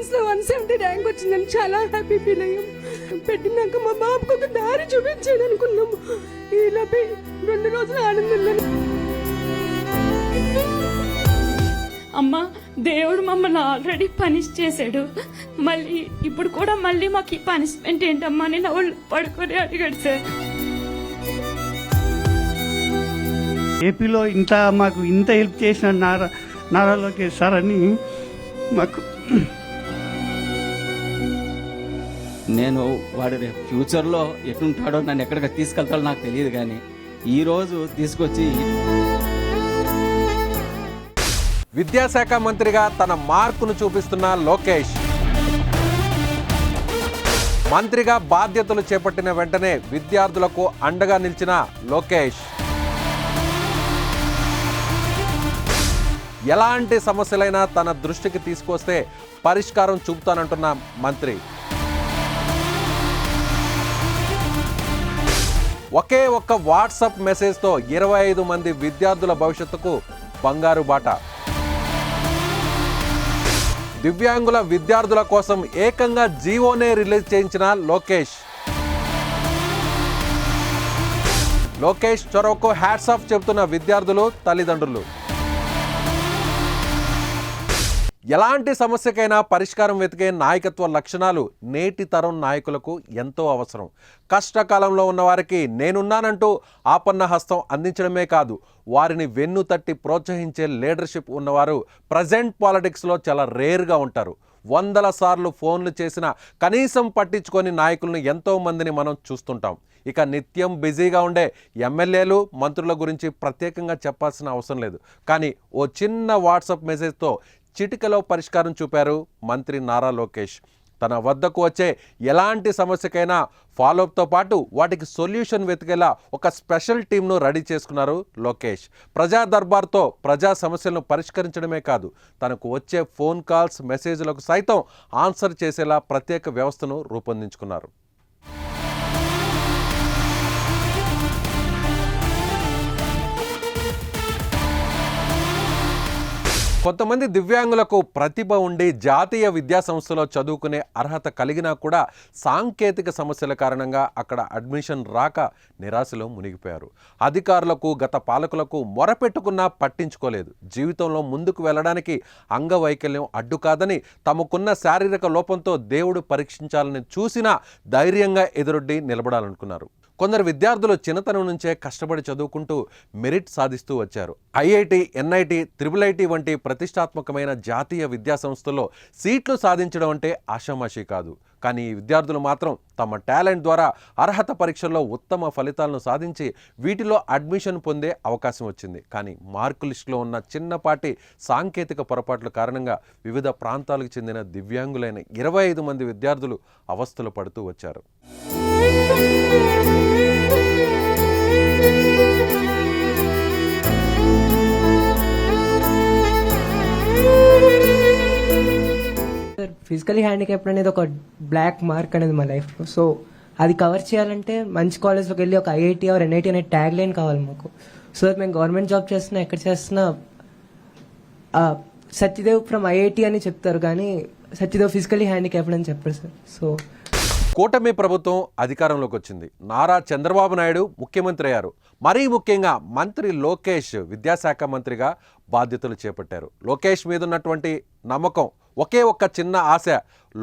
మంత్స్లో one seventy rank వచ్చిందని చాలా హ్యాపీ ఫీల్ అయ్యాం. పెట్టినాక మా బాబుకు ఒక దారి చూపించాడు అనుకున్నాము. ఈలోపే రెండు రోజులు ఆనందంలో అమ్మ దేవుడు మమ్మల్ని ఆల్రెడీ పనిష్ చేశాడు. మళ్ళీ ఇప్పుడు కూడా మళ్ళీ మాకు ఈ పనిష్మెంట్ ఏంటమ్మా అని నా వాళ్ళు పడుకొని అడిగాడు సార్. ఏపీలో ఇంత మాకు ఇంత హెల్ప్ చేసిన నారా నారా లోకేష్ సార్ అని మాకు నేను వాడు రేపు ఫ్యూచర్లో ఎటుంటాడో నన్ను ఎక్కడికి తీసుకెళ్తాడో నాకు తెలియదు కానీ ఈరోజు తీసుకొచ్చి విద్యాశాఖ మంత్రిగా తన మార్కును చూపిస్తున్న లోకేష్. మంత్రిగా బాధ్యతలు చేపట్టిన వెంటనే విద్యార్థులకు అండగా నిలిచిన లోకేష్. ఎలాంటి సమస్యలైనా తన దృష్టికి తీసుకొస్తే పరిష్కారం చూపుతానంటున్న మంత్రి. ఒకే ఒక్క వాట్సాప్ మెసేజ్తో ఇరవై ఐదు మంది విద్యార్థుల భవిష్యత్తుకు బంగారు బాట. దివ్యాంగుల విద్యార్థుల కోసం ఏకంగా జీవోనే రిలీజ్ చేయించిన లోకేష్. లోకేష్ చొరవకు హ్యాట్స్ ఆఫ్ చెబుతున్న విద్యార్థులు తల్లిదండ్రులు. ఎలాంటి సమస్యకైనా పరిష్కారం వెతికే నాయకత్వ లక్షణాలు నేటి తరం నాయకులకు ఎంతో అవసరం. కష్టకాలంలో ఉన్నవారికి నేనున్నానంటూ ఆపన్న హస్తం అందించడమే కాదు వారిని వెన్ను తట్టి ప్రోత్సహించే లీడర్షిప్ ఉన్నవారు ప్రజెంట్ పాలిటిక్స్లో చాలా రేర్గా ఉంటారు. వందల సార్లు ఫోన్లు చేసిన కనీసం పట్టించుకొని నాయకులను ఎంతో మందిని మనం చూస్తుంటాం. ఇక నిత్యం బిజీగా ఉండే ఎమ్మెల్యేలు మంత్రుల గురించి ప్రత్యేకంగా చెప్పాల్సిన అవసరం లేదు. కానీ ఓ చిన్న వాట్సాప్ మెసేజ్తో చిటికలో పరిష్కారం చూపారు మంత్రి నారా లోకేష్. తన వద్దకు వచ్చే ఎలాంటి సమస్యకైనా ఫాలోఅప్తో పాటు వాటికి సొల్యూషన్ వెతికేలా ఒక స్పెషల్ టీంను రెడీ చేసుకున్నారు లోకేష్. ప్రజా దర్బార్తో ప్రజా సమస్యలను పరిష్కరించడమే కాదు తనకు వచ్చే ఫోన్ కాల్స్ మెసేజ్లకు సైతం ఆన్సర్ చేసేలా ప్రత్యేక వ్యవస్థను రూపొందించుకున్నారు. కొంతమంది దివ్యాంగులకు ప్రతిభ ఉండి జాతీయ విద్యా సంస్థలో చదువుకునే అర్హత కలిగినా కూడా సాంకేతిక సమస్యల కారణంగా అక్కడ అడ్మిషన్ రాక నిరాశలో మునిగిపోయారు. అధికారులకు గత పాలకులకు మొరపెట్టుకున్నా పట్టించుకోలేదు. జీవితంలో ముందుకు వెళ్ళడానికి అంగవైకల్యం అడ్డు కాదని తమకున్న శారీరక లోపంతో దేవుడు పరీక్షించాలని చూసినా ధైర్యంగా ఎదురొడ్డి నిలబడాలనుకున్నారు. కొందరు విద్యార్థులు చిన్నతనం నుంచే కష్టపడి చదువుకుంటూ మెరిట్ సాధిస్తూ వచ్చారు. ఐఐటి ఎన్ఐటి త్రిబుల్ ఐటి వంటి ప్రతిష్టాత్మకమైన జాతీయ విద్యా సంస్థల్లో సీట్లు సాధించడం అంటే ఆషామాషీ కాదు. కానీ ఈ విద్యార్థులు మాత్రం తమ టాలెంట్ ద్వారా అర్హత పరీక్షల్లో ఉత్తమ ఫలితాలను సాధించి వీటిలో అడ్మిషన్ పొందే అవకాశం వచ్చింది. కానీ మార్కు లిస్టులో ఉన్న చిన్నపాటి సాంకేతిక పొరపాట్ల కారణంగా వివిధ ప్రాంతాలకు చెందిన దివ్యాంగులైన ఇరవై ఐదు మంది విద్యార్థులు అవస్థలు పడుతూ వచ్చారు. ఫిజికలీ హ్యాండిక్యాప్డ్ అనేది ఒక బ్లాక్ మార్క్ అనేది మా లైఫ్లో సో అది కవర్ చేయాలంటే మంచి కాలేజ్లోకి వెళ్ళి ఒక ఐఐటి ఆర్ ఎన్ఐటి అనే ట్యాగ్ లైన్ కావాలి మాకు. సో మేము గవర్నమెంట్ జాబ్ చేస్తున్నా ఎక్కడ చేస్తున్నా సత్యదేవ్ ఫ్రమ్ ఐఐటి అని చెప్తారు కానీ సత్యదేవ్ ఫిజికలీ హ్యాండిక్యాప్డ్ అని చెప్పారు సార్. సో కూటమి ప్రభుత్వం అధికారంలోకి వచ్చింది. నారా చంద్రబాబు నాయుడు ముఖ్యమంత్రి అయ్యారు. మరీ ముఖ్యంగా మంత్రి లోకేష్ విద్యాశాఖ మంత్రిగా బాధ్యతలు చేపట్టారు. లోకేష్ మీద ఉన్నటువంటి నమ్మకం ఒకే ఒక్క చిన్న ఆశ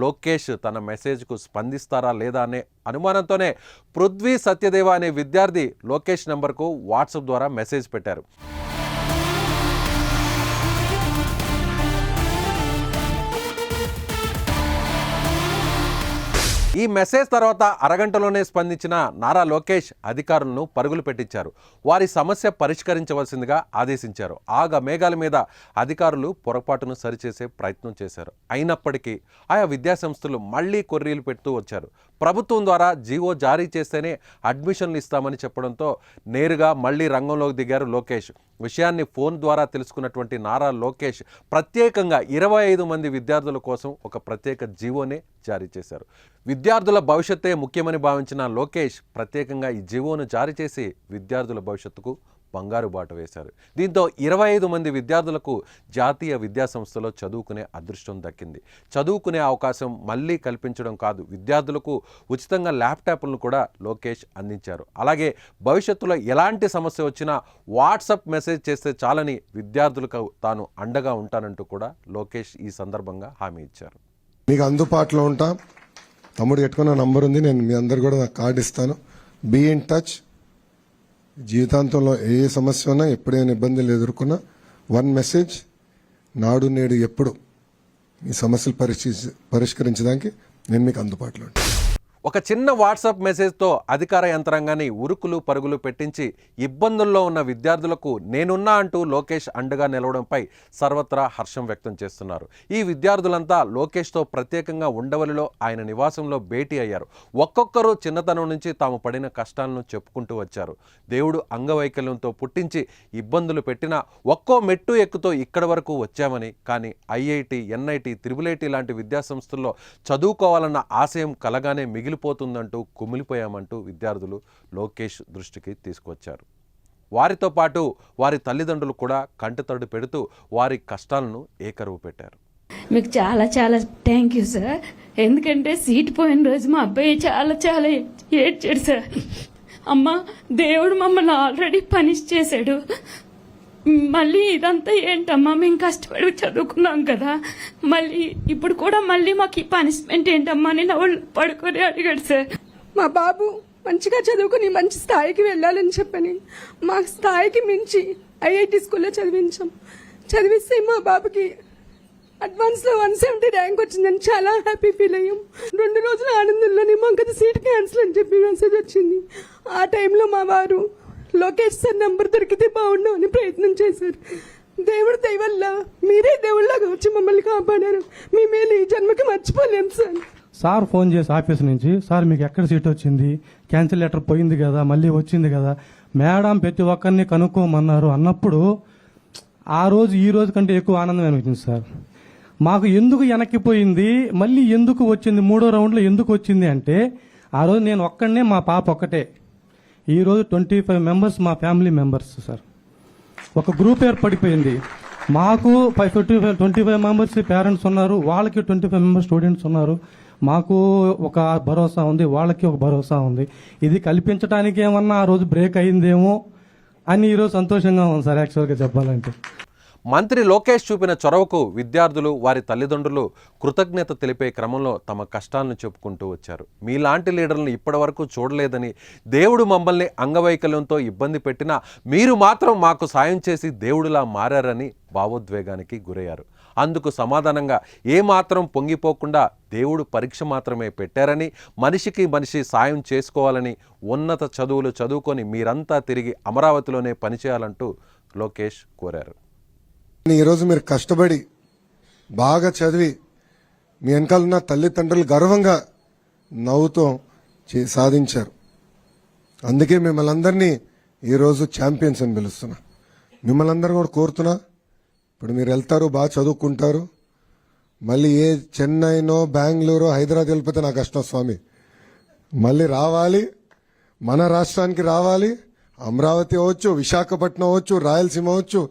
లోకేష్ తన మెసేజ్కు స్పందిస్తారా లేదా అనే అనుమానంతోనే పృథ్వీ సత్యదేవ అనే విద్యార్థి లోకేష్ నెంబర్కు వాట్సాప్ ద్వారా మెసేజ్ పెట్టారు. ఈ మెసేజ్ తర్వాత అరగంటలోనే స్పందించిన నారా లోకేష్ అధికారులను పరుగులు పెట్టించారు. వారి సమస్య పరిష్కరించవలసిందిగా ఆదేశించారు. ఆగ మేఘాల మీద అధికారులు పొరపాటును సరిచేసే ప్రయత్నం చేశారు. అయినప్పటికీ ఆయా విద్యాసంస్థలు మళ్ళీ కొర్రీలు పెడుతూ వచ్చారు. ప్రభుత్వం ద్వారా జీవో జారీ చేస్తేనే అడ్మిషన్లు ఇస్తామని చెప్పడంతో నేరుగా మళ్ళీ రంగంలోకి దిగారు లోకేష్. విషయాన్ని ఫోన్ ద్వారా తెలుసుకున్నటువంటి నారా లోకేష్ ప్రత్యేకంగా ఇరవై ఐదు మంది విద్యార్థుల కోసం ఒక ప్రత్యేక జీవోనే జారీ చేశారు. విద్యార్థుల భవిష్యత్తే ముఖ్యమని భావించిన లోకేష్ ప్రత్యేకంగా ఈ జీవోను జారీ చేసి విద్యార్థుల భవిష్యత్తుకు బంగారు బాట వేశారు. దీంతో ఇరవై ఐదు మంది విద్యార్థులకు జాతీయ విద్యాసంస్థలో చదువుకునే అదృష్టం దక్కింది. చదువుకునే అవకాశం మళ్ళీ కల్పించడం కాదు విద్యార్థులకు ఉచితంగా ల్యాప్టాప్లను కూడా లోకేష్ అందించారు. అలాగే భవిష్యత్తులో ఎలాంటి సమస్య వచ్చినా వాట్సాప్ మెసేజ్ చేస్తే చాలని విద్యార్థులకు తాను అండగా ఉంటానంటూ కూడా లోకేష్ ఈ సందర్భంగా హామీ ఇచ్చారు. మీకు అందుబాటులో ఉంటాం. తమ్ముడు పెట్టుకున్న నంబర్ ఉంది నేను మీ అందరు కూడా నాకు కార్డు ఇస్తాను. బీ ఇన్ టచ్ జీవితాంతంలో ఏ సమస్య ఉన్నా ఎప్పుడైనా ఇబ్బందులు ఎదుర్కొన్నా వన్ మెసేజ్ నాడు నేడు ఎప్పుడు మీ సమస్యలు పరిష్కరి పరిష్కరించడానికి నేను మీకు అందుబాటులో ఉంటాను. ఒక చిన్న వాట్సాప్ మెసేజ్తో అధికార యంత్రాంగాన్ని ఉరుకులు పరుగులు పెట్టించి ఇబ్బందుల్లో ఉన్న విద్యార్థులకు నేనున్నా అంటూ లోకేష్ అండగా నిలవడంపై సర్వత్రా హర్షం వ్యక్తం చేస్తున్నారు. ఈ విద్యార్థులంతా లోకేష్తో ప్రత్యేకంగా ఉండవలిలో ఆయన నివాసంలో భేటీ అయ్యారు. ఒక్కొక్కరు చిన్నతనం నుంచి తాము పడిన కష్టాలను చెప్పుకుంటూ వచ్చారు. దేవుడు అంగవైకల్యంతో పుట్టించి ఇబ్బందులు పెట్టినా ఒక్కో మెట్టు ఎక్కుతో ఇక్కడి వరకు వచ్చామని కానీ ఐఐటి ఎన్ఐటి త్రిబుల్ లాంటి విద్యాసంస్థల్లో చదువుకోవాలన్న ఆశయం కలగానే మిగిలి కుమిలిపోతుందంటూ కుమిలిపోయామంటూ విద్యార్థులు లోకేష్ దృష్టికి తీసుకొచ్చారు వారితో పాటు వారి తల్లిదండ్రులు కూడా కంటితడి పెడుతూ వారి కష్టాలను ఏకరువు పెట్టారు. మీకు చాలా చాలా థ్యాంక్ యూ సార్. ఎందుకంటే సీట్ పోయిన రోజు మా అబ్బాయి చాలా చాలా ఏడ్చాడు సార్. అమ్మ దేవుడు మమ్మల్ని ఆల్రెడీ పనిష్ చేశాడు. మళ్ళీ ఇదంతా ఏంటమ్మా? మేము కష్టపడి చదువుకున్నాం కదా. మళ్ళీ ఇప్పుడు కూడా మళ్ళీ మాకు ఈ పనిష్మెంట్ ఏంటమ్మా అని వాళ్ళు పడుకొని అడిగాడు సార్. మా బాబు మంచిగా చదువుకుని మంచి స్థాయికి వెళ్ళాలని చెప్పని మా స్థాయికి మించి ఐఐటి స్కూల్లో చదివించాం. చదివిస్తే మా బాబుకి అడ్వాన్స్లో వన్ సెవెంటీ ర్యాంక్ వచ్చిందని చాలా హ్యాపీ ఫీల్ అయ్యాం. రెండు రోజుల ఆనందంలోనే మాకు సీట్ క్యాన్సిల్ అని చెప్పి మెసేజ్ వచ్చింది. ఆ టైంలో మా వారు లోకేష్ సార్ నంబర్ దొరికితే బాగుండు అని ప్రయత్నం చేశారు. దేవుడు దయ మీరే దేవుళ్ళగా వచ్చి మమ్మల్ని కాపాడారు. మీ మేలు ఈ జన్మకి మర్చిపోలేము సార్. సార్ ఫోన్ చేసి ఆఫీస్ నుంచి సార్ మీకు ఎక్కడ సీట్ వచ్చింది? క్యాన్సిల్ లెటర్ పోయింది కదా మళ్ళీ వచ్చింది కదా. మేడం ప్రతి ఒక్కరిని కనుక్కోమన్నారు అన్నప్పుడు ఆ రోజు ఈ రోజు కంటే ఎక్కువ ఆనందం అనిపించింది సార్. మాకు ఎందుకు వెనక్కిపోయింది మళ్ళీ ఎందుకు వచ్చింది? మూడో రౌండ్లో ఎందుకు వచ్చింది అంటే ఆ రోజు నేను ఒక్కడనే మా పాప ఒక్కటే. ఈ రోజు ట్వంటీ ఫైవ్ మెంబర్స్ మా ఫ్యామిలీ మెంబర్స్ సార్ ఒక గ్రూప్ ఏర్పడిపోయింది. మాకు five fifty five twenty five members parents ఉన్నారు. వాళ్ళకి ట్వంటీ ఫైవ్ మెంబర్స్ స్టూడెంట్స్ ఉన్నారు. మాకు ఒక భరోసా ఉంది. వాళ్ళకి ఒక భరోసా ఉంది. ఇది కల్పించడానికి ఏమన్నా ఆ రోజు బ్రేక్ అయిందేమో అని ఈరోజు సంతోషంగా ఉంది సార్ యాక్చువల్గా చెప్పాలంటే. మంత్రి లోకేష్ చూపిన చొరవకు విద్యార్థులు వారి తల్లిదండ్రులు కృతజ్ఞత తెలిపే క్రమంలో తమ కష్టాలను చెప్పుకుంటూ వచ్చారు. మీలాంటి లీడర్లను ఇప్పటివరకు చూడలేదని దేవుడు మమ్మల్ని అంగవైకల్యంతో ఇబ్బంది పెట్టినా మీరు మాత్రం మాకు సాయం చేసి దేవుడిలా మారారని భావోద్వేగానికి గురయ్యారు. అందుకు సమాధానంగా ఏమాత్రం పొంగిపోకుండా దేవుడు పరీక్ష మాత్రమే పెట్టారని మనిషికి మనిషి సాయం చేసుకోవాలని ఉన్నత చదువులు చదువుకొని మీరంతా తిరిగి అమరావతిలోనే పనిచేయాలంటూ లోకేష్ కోరారు. ఈరోజు మీరు కష్టపడి బాగా చదివి మీ వెనకాల ఉన్న తల్లిదండ్రులు గర్వంగా నవ్వుతో చే- సాధించారు. అందుకే మిమ్మల్ని అందరినీ ఈరోజు ఛాంపియన్స్ అని పిలుస్తున్నా. మిమ్మల్ని అందరూ కూడా కోరుతున్నా ఇప్పుడు మీరు వెళ్తారు బాగా చదువుకుంటారు. మళ్ళీ ఏ చెన్నైనో బెంగళూరు హైదరాబాద్ వెళ్ళిపోతే నా కష్టం స్వామి. మళ్ళీ రావాలి మన రాష్ట్రానికి రావాలి. అమరావతి అవ్వచ్చు విశాఖపట్నం అవ్వచ్చు రాయలసీమ అవ్వచ్చు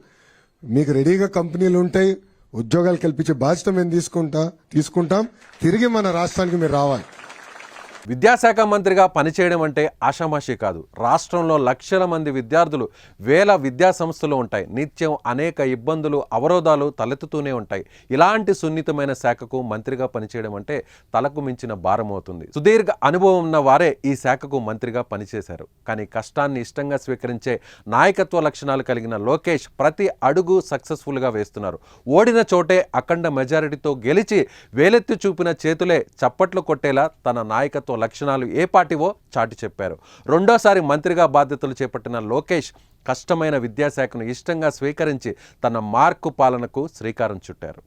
మీకు రెడీగా కంపెనీలు ఉంటాయి ఉద్యోగాలు కల్పించే బాధ్యత మేము తీసుకుంటా తీసుకుంటాం. తిరిగి మన రాష్ట్రానికి మీరు రావాలి. విద్యాశాఖ మంత్రిగా పనిచేయడం అంటే ఆషామాషి కాదు. రాష్ట్రంలో లక్షల మంది విద్యార్థులు వేల విద్యా సంస్థలు ఉంటాయి. నిత్యం అనేక ఇబ్బందులు అవరోధాలు తలెత్తుతూనే ఉంటాయి. ఇలాంటి సున్నితమైన శాఖకు మంత్రిగా పనిచేయడం అంటే తలకు మించిన భారం అవుతుంది. సుదీర్ఘ అనుభవం ఉన్న వారే ఈ శాఖకు మంత్రిగా పనిచేశారు. కానీ కష్టాన్ని ఇష్టంగా స్వీకరించే నాయకత్వ లక్షణాలు కలిగిన లోకేష్ ప్రతి అడుగు సక్సెస్ఫుల్గా వేస్తున్నారు. ఓడిన చోటే అఖండ మెజారిటీతో గెలిచి వేలెత్తి చూపిన చేతులే చప్పట్లు కొట్టేలా తన నాయకత్వ లక్షణాలు ఏ పాటివో చాటి చెప్పారు. రెండోసారి మంత్రిగా బాధ్యతలు చేపట్టిన లోకేష్ కష్టమైన విద్యాశాఖను ఇష్టంగా స్వీకరించి తన మార్కు పాలనకు శ్రీకారం చుట్టారు.